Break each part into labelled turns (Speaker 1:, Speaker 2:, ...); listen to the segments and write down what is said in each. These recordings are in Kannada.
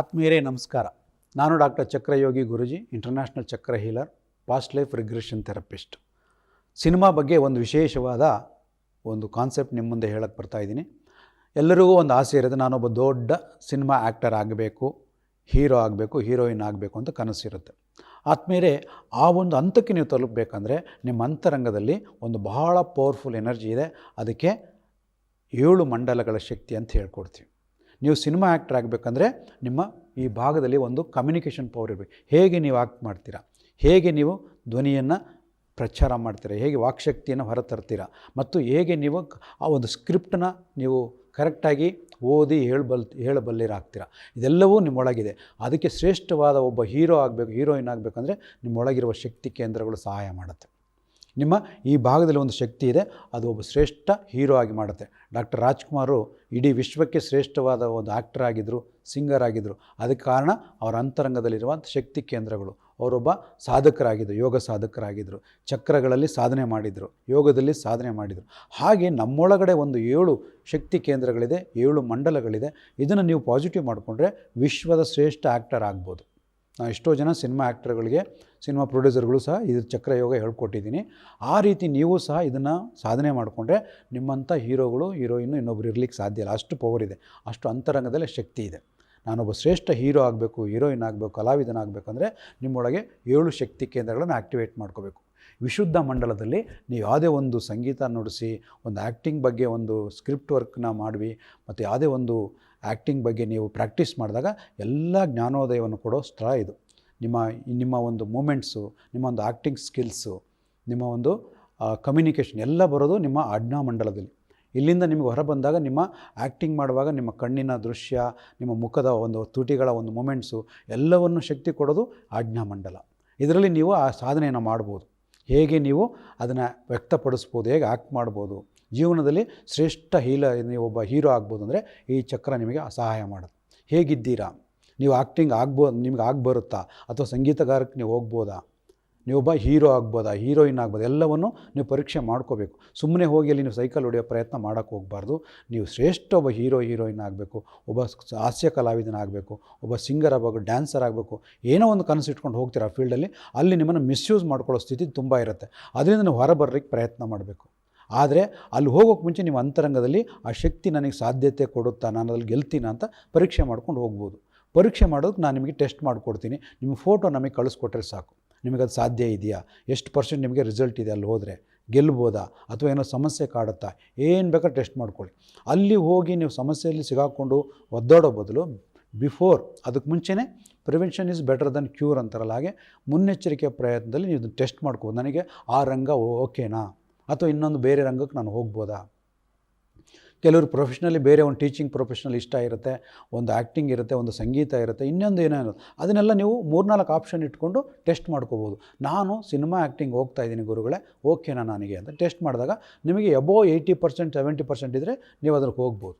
Speaker 1: ಆತ್ಮೀಯರೇ, ನಮಸ್ಕಾರ. ನಾನು doctor Chakrayogi Guruji international chakra healer past life regression therapist cinema ಬಗ್ಗೆ ಒಂದು ವಿಶೇಷವಾದ ಒಂದು ಕಾನ್ಸೆಪ್ಟ್ ನಿಮ್ಮ ಮುಂದೆ ಹೇಳಕ್ಕೆ ಬರ್ತಾ ಇದ್ದೀನಿ. ಎಲ್ಲರಿಗೂ ಒಂದು ಆಸೆ ಇರುತ್ತೆ. ನಾನೊಬ್ಬ ದೊಡ್ಡ ಸಿನಿಮಾ ಆ್ಯಕ್ಟರ್ ಆಗಬೇಕು ಹೀರೋ ಆಗಬೇಕು ಹೀರೋಯಿನ್ ಆಗಬೇಕು ಅಂತ ಕನಸಿರುತ್ತೆ. ಆದಮೇಲೆ ಆ ಒಂದು ಹಂತಕ್ಕೆ ನೀವು ತಲುಪಬೇಕಂದ್ರೆ ನಿಮ್ಮ ಅಂತರಂಗದಲ್ಲಿ ಒಂದು ಬಹಳ ಪವರ್ಫುಲ್ ಎನರ್ಜಿ ಇದೆ. ಅದಕ್ಕೆ ಏಳು ಮಂಡಲಗಳ ಶಕ್ತಿ ಅಂತ ಹೇಳ್ಕೊಡ್ತೀವಿ. ನೀವು ಸಿನಿಮಾ ಆ್ಯಕ್ಟರ್ ಆಗಬೇಕಂದ್ರೆ ನಿಮ್ಮ ಈ ಭಾಗದಲ್ಲಿ ಒಂದು ಕಮ್ಯುನಿಕೇಷನ್ ಪವರ್ ಇರಬೇಕು. ಹೇಗೆ ನೀವು ಆ್ಯಕ್ಟ್ ಮಾಡ್ತೀರಾ? ಹೇಗೆ ನೀವು ಧ್ವನಿಯನ್ನು ಪ್ರಚಾರ ಮಾಡ್ತೀರಾ? ಹೇಗೆ ವಾಕ್ಶಕ್ತಿಯನ್ನು ಹೊರತರ್ತೀರಾ? ಮತ್ತು ಹೇಗೆ ನೀವು ಆ ಒಂದು ಸ್ಕ್ರಿಪ್ಟನ್ನ ನೀವು ಕರೆಕ್ಟಾಗಿ ಓದಿ ಹೇಳಬಲ್, ಹೇಳಬಲ್ಲಿರಾಗ್ತೀರಾ? ಇದೆಲ್ಲವೂ ನಿಮ್ಮೊಳಗಿದೆ. ಅದಕ್ಕೆ ಶ್ರೇಷ್ಠವಾದ ಒಬ್ಬ ಹೀರೋ ಆಗಬೇಕು ಹೀರೋಯಿನ್ ಆಗಬೇಕಂದ್ರೆ ನಿಮ್ಮೊಳಗಿರುವ ಶಕ್ತಿ ಕೇಂದ್ರಗಳು ಸಹಾಯ ಮಾಡುತ್ತೆ. ನಿಮ್ಮ ಈ ಭಾಗದಲ್ಲಿ ಒಂದು ಶಕ್ತಿ ಇದೆ, ಅದು ಒಬ್ಬ ಶ್ರೇಷ್ಠ ಹೀರೋ ಆಗಿ ಮಾಡುತ್ತೆ. ಡಾಕ್ಟರ್ ರಾಜ್ಕುಮಾರು ಇಡೀ ವಿಶ್ವಕ್ಕೆ ಶ್ರೇಷ್ಠವಾದ ಒಂದು ಆ್ಯಕ್ಟರ್ ಆಗಿದ್ದರು ಸಿಂಗರ್ ಆಗಿದ್ದರು ಅದಕ್ಕೆ ಕಾರಣ ಅವರ ಅಂತರಂಗದಲ್ಲಿರುವಂಥ ಶಕ್ತಿ ಕೇಂದ್ರಗಳು. ಅವರೊಬ್ಬ ಸಾಧಕರಾಗಿದ್ದರು ಯೋಗ ಸಾಧಕರಾಗಿದ್ದರು ಚಕ್ರಗಳಲ್ಲಿ ಸಾಧನೆ ಮಾಡಿದರು, ಯೋಗದಲ್ಲಿ ಸಾಧನೆ ಮಾಡಿದರು. ಹಾಗೆ ನಮ್ಮೊಳಗಡೆ ಒಂದು ಏಳು ಶಕ್ತಿ ಕೇಂದ್ರಗಳಿದೆ, ಏಳು ಮಂಡಲಗಳಿದೆ. ಇದನ್ನು ನೀವು ಪಾಸಿಟಿವ್ ಮಾಡಿಕೊಂಡ್ರೆ ವಿಶ್ವದ ಶ್ರೇಷ್ಠ ಆ್ಯಕ್ಟರ್ ಆಗ್ಬೋದು. ನಾನು ಎಷ್ಟೋ ಜನ ಸಿನಿಮಾ ಆ್ಯಕ್ಟರ್ಗಳಿಗೆ, ಸಿನಿಮಾ ಪ್ರೊಡ್ಯೂಸರ್ಗಳು ಸಹ ಇದ್ರ ಚಕ್ರಯೋಗ ಹೇಳ್ಕೊಟ್ಟಿದ್ದೀನಿ. ಆ ರೀತಿ ನೀವು ಸಹ ಇದನ್ನು ಸಾಧನೆ ಮಾಡಿಕೊಂಡ್ರೆ ನಿಮ್ಮಂಥ ಹೀರೋಗಳು, ಹೀರೋಯಿನ್ನು ಇನ್ನೊಬ್ರು ಇರ್ಲಿಕ್ಕೆ ಸಾಧ್ಯ ಇಲ್ಲ. ಅಷ್ಟು ಪವರ್ ಇದೆ. ಅಷ್ಟು ಅಂತರಂಗದಲ್ಲೇ ಶಕ್ತಿ ಇದೆ. ನಾನೊಬ್ಬ ಶ್ರೇಷ್ಠ ಹೀರೋ ಆಗಬೇಕು, ಹೀರೋಯಿನ್ ಆಗಬೇಕು, ಕಲಾವಿದನಾಗಬೇಕು ಅಂದರೆ ನಿಮ್ಮೊಳಗೆ ಏಳು ಶಕ್ತಿ ಕೇಂದ್ರಗಳನ್ನು ಆ್ಯಕ್ಟಿವೇಟ್ ಮಾಡ್ಕೋಬೇಕು. ವಿಶುದ್ಧ ಮಂಡಲದಲ್ಲಿ ನೀವು ಯಾವುದೇ ಒಂದು ಸಂಗೀತ ನುಡಿಸಿ, ಒಂದು ಆ್ಯಕ್ಟಿಂಗ್ ಬಗ್ಗೆ ಒಂದು ಸ್ಕ್ರಿಪ್ಟ್ ವರ್ಕ್ನ ಮಾಡಿ ಮತ್ತು ಯಾವುದೇ ಒಂದು ಆ್ಯಕ್ಟಿಂಗ್ ಬಗ್ಗೆ ನೀವು ಪ್ರಾಕ್ಟೀಸ್ ಮಾಡಿದಾಗ ಎಲ್ಲ ಜ್ಞಾನೋದಯವನ್ನು ಕೊಡೋ ಸ್ಥಳ ಇದು. ನಿಮ್ಮ ನಿಮ್ಮ ಒಂದು ಮೂಮೆಂಟ್ಸು, ನಿಮ್ಮ ಒಂದು ಆ್ಯಕ್ಟಿಂಗ್ ಸ್ಕಿಲ್ಸು, ನಿಮ್ಮ ಒಂದು ಕಮ್ಯುನಿಕೇಷನ್ ಎಲ್ಲ ಬರೋದು ನಿಮ್ಮ ಆಜ್ಞಾ ಮಂಡಲದಲ್ಲಿ. ಇಲ್ಲಿಂದ ನಿಮಗೆ ಹೊರ ಬಂದಾಗ ನಿಮ್ಮ ಆ್ಯಕ್ಟಿಂಗ್ ಮಾಡುವಾಗ ನಿಮ್ಮ ಕಣ್ಣಿನ ದೃಶ್ಯ, ನಿಮ್ಮ ಮುಖದ ಒಂದು ತುಟಿಗಳ ಒಂದು ಮೂಮೆಂಟ್ಸು ಎಲ್ಲವನ್ನು ಶಕ್ತಿ ಕೊಡೋದು ಆಜ್ಞಾ ಮಂಡಲ. ಇದರಲ್ಲಿ ನೀವು ಆ ಸಾಧನೆಯನ್ನು ಮಾಡ್ಬೋದು. ಹೇಗೆ ನೀವು ಅದನ್ನು ವ್ಯಕ್ತಪಡಿಸ್ಬೋದು, ಹೇಗೆ ಆ್ಯಕ್ಟ್ ಮಾಡ್ಬೋದು. ಜೀವನದಲ್ಲಿ ಶ್ರೇಷ್ಠ ಹೀಲ ನೀವು ಒಬ್ಬ ಹೀರೋ ಆಗ್ಬೋದು ಅಂದರೆ ಈ ಚಕ್ರ ನಿಮಗೆ ಸಹಾಯ ಮಾಡುತ್ತೆ. ಹೇಗಿದ್ದೀರಾ? ನೀವು ಆ್ಯಕ್ಟಿಂಗ್ ಆಗ್ಬೋದು ನಿಮ್ಗೆ ಆಗಿ ಬರುತ್ತಾ ಅಥವಾ ಸಂಗೀತಗಾರಕ್ಕೆ ನೀವು ಹೋಗ್ಬೋದಾ? ನೀವೊಬ್ಬ ಹೀರೋ ಆಗ್ಬೋದಾ, ಹೀರೋಯಿನ್ ಆಗ್ಬೋದು, ಎಲ್ಲವನ್ನು ನೀವು ಪರೀಕ್ಷೆ ಮಾಡ್ಕೋಬೇಕು. ಸುಮ್ಮನೆ ಹೋಗಿ ಅಲ್ಲಿ ನೀವು ಸೈಕಲ್ ಹೊಡೆಯೋ ಪ್ರಯತ್ನ ಮಾಡೋಕ್ಕೆ ಹೋಗಬಾರ್ದು. ನೀವು ಶ್ರೇಷ್ಠ ಒಬ್ಬ ಹೀರೋ, ಹೀರೋಯಿನ್ ಆಗಬೇಕು, ಒಬ್ಬ ಹಾಸ್ಯ ಕಲಾವಿದನ ಆಗಬೇಕು, ಒಬ್ಬ ಸಿಂಗರ್ ಆಗಬೇಕು, ಡ್ಯಾನ್ಸರ್ ಆಗಬೇಕು, ಏನೋ ಒಂದು ಕನಸು ಇಟ್ಕೊಂಡು ಹೋಗ್ತೀರಾ ಆ ಫೀಲ್ಡಲ್ಲಿ, ಅಲ್ಲಿ ನಿಮ್ಮನ್ನು ಮಿಸ್ಯೂಸ್ ಮಾಡ್ಕೊಳ್ಳೋ ಸ್ಥಿತಿ ತುಂಬ ಇರುತ್ತೆ. ಅದರಿಂದ ನೀವು ಹೊರಬರ್ಲಿಕ್ಕೆ ಪ್ರಯತ್ನ ಮಾಡಬೇಕು. ಆದರೆ ಅಲ್ಲಿ ಹೋಗೋಕ್ಕೆ ಮುಂಚೆ ನಿಮ್ಮ ಅಂತರಂಗದಲ್ಲಿ ಆ ಶಕ್ತಿ ನನಗೆ ಸಾಧ್ಯತೆ ಕೊಡುತ್ತಾ, ನಾನು ಅಲ್ಲಿ ಗೆಲ್ತೀನ ಅಂತ ಪರೀಕ್ಷೆ ಮಾಡ್ಕೊಂಡು ಹೋಗ್ಬೋದು. ಪರೀಕ್ಷೆ ಮಾಡೋದಕ್ಕೆ ನಾನು ನಿಮಗೆ ಟೆಸ್ಟ್ ಮಾಡಿಕೊಡ್ತೀನಿ. ನಿಮ್ಮ ಫೋಟೋ ನಮಗೆ ಕಳಿಸ್ಕೊಟ್ರೆ ಸಾಕು. ನಿಮಗೆ ಅದು ಸಾಧ್ಯ ಇದೆಯಾ? ಎಷ್ಟು ಪರ್ಸೆಂಟ್ ನಿಮಗೆ ರಿಸಲ್ಟ್ ಇದೆ ಅಲ್ಲಿ ಹೋದರೆ? ಗೆಲ್ಬೋದಾ? ಅಥವಾ ಏನೋ ಸಮಸ್ಯೆ ಕಾಡುತ್ತಾ? ಏನು ಬೇಕಾದ್ರೆ ಟೆಸ್ಟ್ ಮಾಡ್ಕೊಳ್ಳಿ. ಅಲ್ಲಿ ಹೋಗಿ ನೀವು ಸಮಸ್ಯೆಯಲ್ಲಿ ಸಿಗಾಕೊಂಡು ಒದ್ದಾಡೋ ಬದಲು ಬಿಫೋರ್ ಅದಕ್ಕೆ ಮುಂಚೆನೇ prevention is better than cure ಅಂತಾರಲ್ಲ ಹಾಗೆ ಮುನ್ನೆಚ್ಚರಿಕೆ ಪ್ರಯತ್ನದಲ್ಲಿ ನೀವು ಟೆಸ್ಟ್ ಮಾಡ್ಕೋಬೋದು. ನನಗೆ ಆ ರಂಗ ಓಕೆನಾ ಅಥವಾ ಇನ್ನೊಂದು ಬೇರೆ ರಂಗಕ್ಕೆ ನಾನು ಹೋಗ್ಬೋದಾ? ಕೆಲವರು ಪ್ರೊಫೆಷ್ನಲಿ ಬೇರೆ ಒಂದು ಟೀಚಿಂಗ್ ಪ್ರೊಫೆಷ್ನಲ್ ಇಷ್ಟ ಇರುತ್ತೆ, ಒಂದು ಆ್ಯಕ್ಟಿಂಗ್ ಇರುತ್ತೆ, ಒಂದು ಸಂಗೀತ ಇರುತ್ತೆ, ಇನ್ನೊಂದು ಏನೇನು ಅದನ್ನೆಲ್ಲ ನೀವು ಮೂರ್ನಾಲ್ಕು ಆಪ್ಷನ್ ಇಟ್ಕೊಂಡು ಟೆಸ್ಟ್ ಮಾಡ್ಕೋಬೋದು. ನಾನು ಸಿನಿಮಾ ಆ್ಯಕ್ಟಿಂಗ್ ಹೋಗ್ತಾ ಇದ್ದೀನಿ ಗುರುಗಳೇ ಓಕೆನಾ ನನಗೆ ಅಂತ ಟೆಸ್ಟ್ ಮಾಡಿದಾಗ ನಿಮಗೆ above eighty percent seventy percent ಇದ್ದರೆ ನೀವು ಅದಕ್ಕೆ ಹೋಗ್ಬೋದು.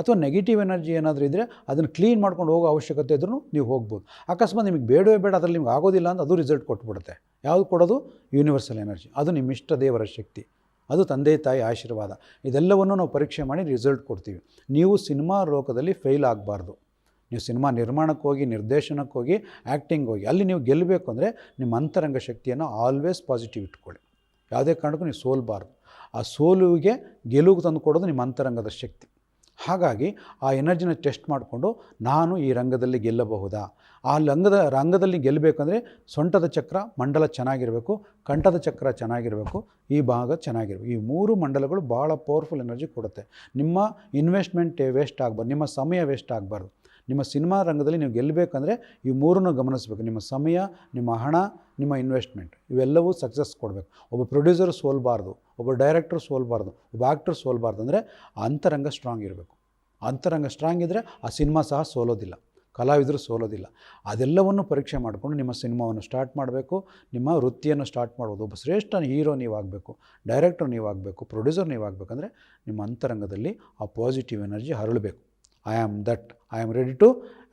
Speaker 1: ಅಥವಾ ನೆಗೆಟಿವ್ ಎನರ್ಜಿ ಏನಾದರೂ ಇದ್ದರೆ ಅದನ್ನು ಕ್ಲೀನ್ ಮಾಡ್ಕೊಂಡು ಹೋಗೋ ಅವಶ್ಯಕತೆ ಇದ್ರೂ ನೀವು ಹೋಗ್ಬೋದು. ಅಕಸ್ಮಾತ್ ನಿಮಗೆ ಬೇಡವೇ ಬೇಡ, ಅದರಲ್ಲಿ ನಿಮ್ಗೆ ಆಗೋದಿಲ್ಲ ಅಂತ ಅದು ರಿಸಲ್ಟ್ ಕೊಟ್ಬಿಡುತ್ತೆ. ಯಾವುದು ಕೊಡೋದು? ಯೂನಿವರ್ಸಲ್ ಎನರ್ಜಿ ಅದು ನಿಮ್ಮ ಇಷ್ಟ ದೇವರ ಶಕ್ತಿ. ಅದು ತಂದೆ ತಾಯಿ ಆಶೀರ್ವಾದ. ಇದೆಲ್ಲವನ್ನು ನಾವು ಪರೀಕ್ಷೆ ಮಾಡಿ ರಿಸಲ್ಟ್ ಕೊಡ್ತೀವಿ. ನೀವು ಸಿನಿಮಾ ಲೋಕದಲ್ಲಿ ಫೇಲ್ ಆಗಬಾರ್ದು. ನೀವು ಸಿನಿಮಾ ನಿರ್ಮಾಣಕ್ಕೆ ಹೋಗಿ, ನಿರ್ದೇಶನಕ್ಕೆ ಹೋಗಿ ಆ್ಯಕ್ಟಿಂಗ್ ಹೋಗಿ, ಅಲ್ಲಿ ನೀವು ಗೆಲ್ಲಬೇಕು ಅಂದರೆ ನಿಮ್ಮ ಅಂತರಂಗ ಶಕ್ತಿಯನ್ನು ಆಲ್ವೇಸ್ ಪಾಸಿಟಿವ್ ಇಟ್ಕೊಳ್ಳಿ. ಯಾವುದೇ ಕಾರಣಕ್ಕೂ ನೀವು ಸೋಲಬಾರ್ದು. ಆ ಸೋಲುವಿಗೆ ಗೆಲುವು ತಂದು ಕೊಡೋದು ನಿಮ್ಮ ಅಂತರಂಗದ ಶಕ್ತಿ. ಹಾಗಾಗಿ ಆ ಎನರ್ಜಿನ ಟೆಸ್ಟ್ ಮಾಡಿಕೊಂಡು ನಾನು ಈ ರಂಗದಲ್ಲಿ ಗೆಲ್ಲಬಹುದಾ? ಆ ಲಂಗದ ರಂಗದಲ್ಲಿ ಗೆಲ್ಲಬೇಕಂದ್ರೆ ಸೊಂಟದ ಚಕ್ರ, ಮಂಡಲ ಚೆನ್ನಾಗಿರಬೇಕು, ಕಂಠದ ಚಕ್ರ ಚೆನ್ನಾಗಿರಬೇಕು, ಈ ಭಾಗ ಚೆನ್ನಾಗಿರಬೇಕು. ಈ ಮೂರು ಮಂಡಲಗಳು ಭಾಳ ಪವರ್ಫುಲ್ ಎನರ್ಜಿ ಕೊಡುತ್ತೆ. ನಿಮ್ಮ ಇನ್ವೆಸ್ಟ್ಮೆಂಟ್ ವೇಸ್ಟ್ ಆಗಬಾರ್ದು, ನಿಮ್ಮ ಸಮಯ ವೇಸ್ಟ್ ಆಗಬಾರ್ದು. ನಿಮ್ಮ ಸಿನಿಮಾ ರಂಗದಲ್ಲಿ ನೀವು ಗೆಲ್ಲಬೇಕಂದ್ರೆ ಈ ಮೂರನ್ನು ಗಮನಿಸಬೇಕು. ನಿಮ್ಮ ಸಮಯ, ನಿಮ್ಮ ಹಣ, ನಿಮ್ಮ ಇನ್ವೆಸ್ಟ್ಮೆಂಟ್ ಇವೆಲ್ಲವೂ ಸಕ್ಸಸ್ ಕೊಡಬೇಕು. ಒಬ್ಬ ಪ್ರೊಡ್ಯೂಸರ್ ಸೋಲ್ಬಾರ್ದು, ಒಬ್ಬ ಡೈರೆಕ್ಟರ್ ಸೋಲ್ಬಾರ್ದು, ಒಬ್ಬ ಆ್ಯಕ್ಟರ್ ಸೋಲ್ಬಾರ್ದು ಅಂದರೆ ಅಂತರಂಗ ಸ್ಟ್ರಾಂಗ್ ಇರಬೇಕು. ಅಂತರಂಗ ಸ್ಟ್ರಾಂಗ್ ಇದ್ದರೆ ಆ ಸಿನಿಮಾ ಸಹ ಸೋಲೋದಿಲ್ಲ. ಕಲಾವಿದರು ಸೋಲೋದಿಲ್ಲ. ಅದೆಲ್ಲವನ್ನು ಪರೀಕ್ಷೆ ಮಾಡಿಕೊಂಡು ನಿಮ್ಮ ಸಿನಿಮಾವನ್ನು ಸ್ಟಾರ್ಟ್ ಮಾಡಬೇಕು, ನಿಮ್ಮ ವೃತ್ತಿಯನ್ನು ಸ್ಟಾರ್ಟ್ ಮಾಡ್ಬೋದು. ಒಬ್ಬ ಶ್ರೇಷ್ಠ ಹೀರೋ ನೀವಾಗಬೇಕು, ಡೈರೆಕ್ಟರ್ ನೀವಾಗಬೇಕು, ಪ್ರೊಡ್ಯೂಸರ್ ನೀವಾಗಬೇಕಂದ್ರೆ ನಿಮ್ಮ ಅಂತರಂಗದಲ್ಲಿ ಆ positive energy ಹರಳಬೇಕು. I am that, I am ready to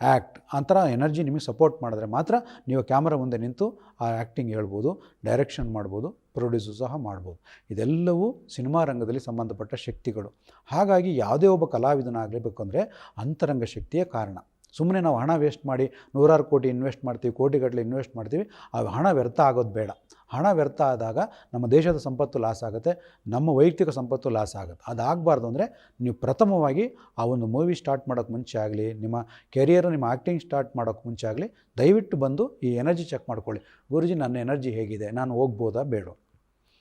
Speaker 1: act ಆ ಥರ ಎನರ್ಜಿ ನಿಮಗೆ ಸಪೋರ್ಟ್ ಮಾಡಿದ್ರೆ ಮಾತ್ರ ನೀವು ಕ್ಯಾಮ್ರಾ ಮುಂದೆ ನಿಂತು ಆ ಆ್ಯಕ್ಟಿಂಗ್ ಹೇಳ್ಬೋದು, ಡೈರೆಕ್ಷನ್ ಮಾಡ್ಬೋದು ಪ್ರೊಡ್ಯೂಸು ಸಹ ಮಾಡ್ಬೋದು. ಇದೆಲ್ಲವೂ ಸಿನಿಮಾ ರಂಗದಲ್ಲಿ ಸಂಬಂಧಪಟ್ಟ ಶಕ್ತಿಗಳು. ಹಾಗಾಗಿ ಯಾವುದೇ ಒಬ್ಬ ಕಲಾವಿದನಾಗಲೇಬೇಕು ಅಂದರೆ ಅಂತರಂಗ ಶಕ್ತಿಯ ಕಾರಣ. ಸುಮ್ಮನೆ ನಾವು ಹಣ ವೇಸ್ಟ್ ಮಾಡಿ ನೂರಾರು ಕೋಟಿ ಇನ್ವೆಸ್ಟ್ ಮಾಡ್ತೀವಿ ಕೋಟಿಗಟ್ಟಲೆ ಇನ್ವೆಸ್ಟ್ ಮಾಡ್ತೀವಿ, ಆ ಹಣ ವ್ಯರ್ಥ ಆಗೋದು ಬೇಡ. ಹಣ ವ್ಯರ್ಥ ಆದಾಗ ನಮ್ಮ ದೇಶದ ಸಂಪತ್ತು ಲಾಸ್ ಆಗುತ್ತೆ, ನಮ್ಮ ವೈಯಕ್ತಿಕ ಸಂಪತ್ತು ಲಾಸ್ ಆಗುತ್ತೆ. ಅದಾಗಬಾರ್ದು ಅಂದರೆ ನೀವು ಪ್ರಥಮವಾಗಿ ಆ ಒಂದು ಮೂವಿ ಸ್ಟಾರ್ಟ್ ಮಾಡೋಕ್ಕೆ ಮುಂಚೆ ಆಗಲಿ, ನಿಮ್ಮ ಕೆರಿಯರ್ ನಿಮ್ಮ ಆ್ಯಕ್ಟಿಂಗ್ ಸ್ಟಾರ್ಟ್ ಮಾಡೋಕ್ಕೆ ಮುಂಚೆ ಆಗಲಿ, ದಯವಿಟ್ಟು ಬಂದು ಈ ಎನರ್ಜಿ ಚೆಕ್ ಮಾಡ್ಕೊಳ್ಳಿ. ಗುರುಜಿ, ನನ್ನ ಎನರ್ಜಿ ಹೇಗಿದೆ? ನಾನು ಹೋಗ್ಬೋದಾ? ಬೇಡ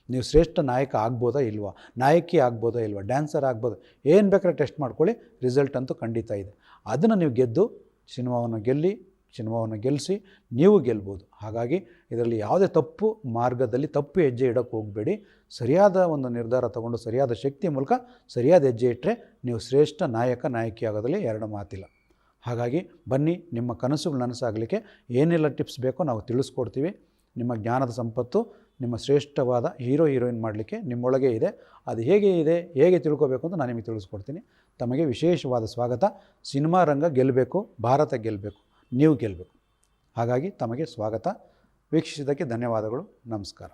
Speaker 1: ನೀವು ಶ್ರೇಷ್ಠ ನಾಯಕ ಆಗ್ಬೋದಾ ಇಲ್ವಾ? ನಾಯಕಿ ಆಗ್ಬೋದಾ ಇಲ್ವಾ? ಡ್ಯಾನ್ಸರ್ ಆಗ್ಬೋದು? ಏನು ಬೇಕಾದ್ರೆ ಟೆಸ್ಟ್ ಮಾಡ್ಕೊಳ್ಳಿ, ರಿಸಲ್ಟ್ ಅಂತೂ ಖಂಡಿತ ಇದೆ. ಅದನ್ನು ನೀವು ಗೆದ್ದು, ಸಿನಿಮಾವನ್ನು ಗೆಲ್ಲಿ, ಸಿನಿಮಾವನ್ನು ಗೆಲ್ಲಿಸಿ ನೀವು ಗೆಲ್ಬೋದು. ಹಾಗಾಗಿ ಇದರಲ್ಲಿ ಯಾವುದೇ ತಪ್ಪು ಮಾರ್ಗದಲ್ಲಿ ತಪ್ಪು ಹೆಜ್ಜೆ ಇಡೋಕ್ಕೆ ಹೋಗಬೇಡಿ. ಸರಿಯಾದ ಒಂದು ನಿರ್ಧಾರ ತಗೊಂಡು, ಸರಿಯಾದ ಶಕ್ತಿ ಮೂಲಕ ಸರಿಯಾದ ಹೆಜ್ಜೆ ಇಟ್ಟರೆ ನೀವು ಶ್ರೇಷ್ಠ ನಾಯಕ, ನಾಯಕಿ ಆಗೋದಲ್ಲಿ ಎರಡು ಮಾತಿಲ್ಲ. ಹಾಗಾಗಿ ಬನ್ನಿ, ನಿಮ್ಮ ಕನಸುಗಳು ನನಸಾಗಲಿಕ್ಕೆ ಏನೆಲ್ಲ ಟಿಪ್ಸ್ ಬೇಕೋ ನಾವು ತಿಳಿಸ್ಕೊಡ್ತೀವಿ. ನಿಮ್ಮ ಜ್ಞಾನದ ಸಂಪತ್ತು ನಿಮ್ಮ ಶ್ರೇಷ್ಠವಾದ ಹೀರೋ, ಹೀರೋಯಿನ್ ಮಾಡಲಿಕ್ಕೆ ನಿಮ್ಮೊಳಗೆ ಇದೆ. ಅದು ಹೇಗೆ ಇದೆ, ಹೇಗೆ ತಿಳ್ಕೊಬೇಕು ಅಂತ ನಾನು ನಿಮಗೆ ತಿಳಿಸ್ಕೊಡ್ತೀನಿ. ತಮಗೆ ವಿಶೇಷವಾದ ಸ್ವಾಗತ. ಸಿನಿಮಾ ರಂಗ ಗೆಲ್ಲಬೇಕು ಭಾರತ ಗೆಲ್ಲಬೇಕು ನೀವು ಗೆಲ್ಲಬೇಕು ಹಾಗಾಗಿ ತಮಗೆ ಸ್ವಾಗತ. ವೀಕ್ಷಿಸಿದ್ದಕ್ಕೆ ಧನ್ಯವಾದಗಳು. ನಮಸ್ಕಾರ.